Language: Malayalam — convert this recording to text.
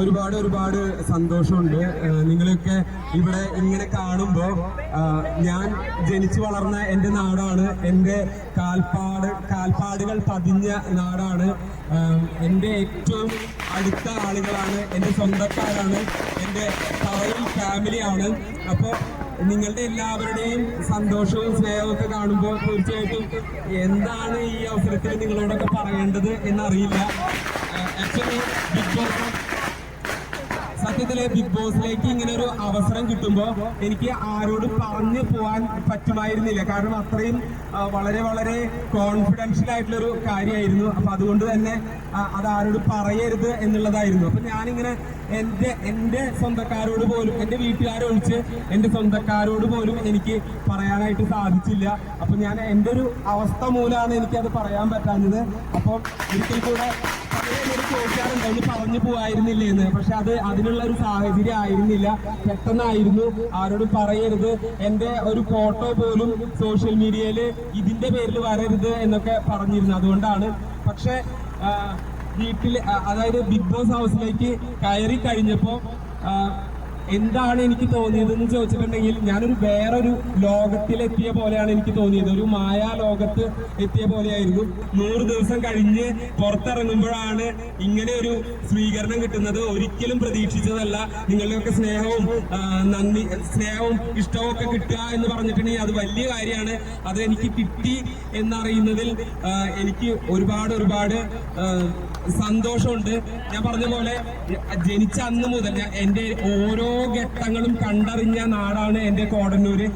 ഒരുപാട് ഒരുപാട് സന്തോഷമുണ്ട്. നിങ്ങളൊക്കെ ഇവിടെ ഇങ്ങനെ കാണുമ്പോൾ ഞാൻ ജനിച്ചു വളർന്ന എന്റെ നാടാണ്. എന്റെ കാൽപ്പാട് കാൽപ്പാടുകൾ പതിഞ്ഞ നാടാണ്. എന്റെ ഏറ്റവും അടുത്ത ആളുകളാണ് എന്റെ സ്വന്തക്കാരാണ് എന്റെ പറയിൽ ഫാമിലിയാണ് അപ്പോൾ നിങ്ങളുടെ എല്ലാവരുടെയും സന്തോഷവും സ്നേഹവും ഒക്കെ കാണുമ്പോൾ തീർച്ചയായിട്ടും എന്താണ് ഈ അവസരത്തിൽ നിങ്ങളോടൊക്കെ പറയേണ്ടത് എന്നറിയില്ല. ആക്ച്വലി സത്യത്തിൽ ബിഗ് ബോസിലേക്ക് ഇങ്ങനെ ഒരു അവസരം കിട്ടുമ്പോൾ എനിക്ക് ആരോടും പറഞ്ഞു പോകാൻ പറ്റുമായിരുന്നില്ല. കാരണം അത്രയും വളരെ വളരെ കോൺഫിഡൻഷ്യൽ ആയിട്ടുള്ള ഒരു കാര്യമായിരുന്നു അപ്പൊ അതുകൊണ്ട് തന്നെ അത് ആരോടും പറയരുത് എന്നുള്ളതായിരുന്നു. അപ്പൊ ഞാനിങ്ങനെ എന്റെ എന്റെ സ്വന്തക്കാരോട് പോലും എന്റെ വീട്ടുകാരൊഴിച്ച് എന്റെ സ്വന്തക്കാരോട് പോലും എനിക്ക് പറയാനായിട്ട് സാധിച്ചില്ല. അപ്പൊ ഞാൻ എന്റെ ഒരു അവസ്ഥ മൂലമാണ് എനിക്കത് പറയാൻ പറ്റാഞ്ഞത്. അപ്പോൾ ഒരിക്കൽ കൂടെ ചോദിക്കാറുണ്ട് ഒന്ന് പറഞ്ഞു പോവായിരുന്നില്ലേ എന്ന്. പക്ഷെ അത് അതിനുള്ള ഒരു സാഹചര്യം ആയിരുന്നില്ല. പെട്ടെന്നായിരുന്നു. ആരോടും പറയരുത്. എന്റെ ഒരു ഫോട്ടോ പോലും സോഷ്യൽ മീഡിയയിൽ ഇതിന്റെ പേരിൽ വരരുത് എന്നൊക്കെ പറഞ്ഞിരുന്നു. അതുകൊണ്ടാണ്. പക്ഷെ വീട്ടിൽ അതായത് ബിഗ് ബോസ് ഹൗസിലേക്ക് കയറി കഴിഞ്ഞപ്പോ ആ, എന്താണ് എനിക്ക് തോന്നിയതെന്ന് ചോദിച്ചിട്ടുണ്ടെങ്കിൽ ഞാനൊരു വേറൊരു ലോകത്തിലെത്തിയ പോലെയാണ് എനിക്ക് തോന്നിയത്. ഒരു മായാ ലോകത്ത് എത്തിയ പോലെയായിരുന്നു. നൂറ് ദിവസം കഴിഞ്ഞ് പുറത്തിറങ്ങുമ്പോഴാണ് ഇങ്ങനെ ഒരു സ്വീകരണം കിട്ടുന്നത്. ഒരിക്കലും പ്രതീക്ഷിച്ചതല്ല. നിങ്ങളുടെയൊക്കെ സ്നേഹവും നന്ദി സ്നേഹവും ഇഷ്ടവും ഒക്കെ കിട്ടുക എന്ന് പറഞ്ഞിട്ടുണ്ടെങ്കിൽ അത് വലിയ കാര്യമാണ്. അത് എനിക്ക് കിട്ടി എന്നറിയുന്നതിൽ എനിക്ക് ഒരുപാട് ഒരുപാട് സന്തോഷമുണ്ട്. ഞാൻ പറഞ്ഞ പോലെ ജനിച്ച അന്ന് മുതൽ എന്റെ ഓരോ ഘട്ടങ്ങളും കണ്ടറിഞ്ഞ നാടാണ് എന്റെ കോടന്നൂര്.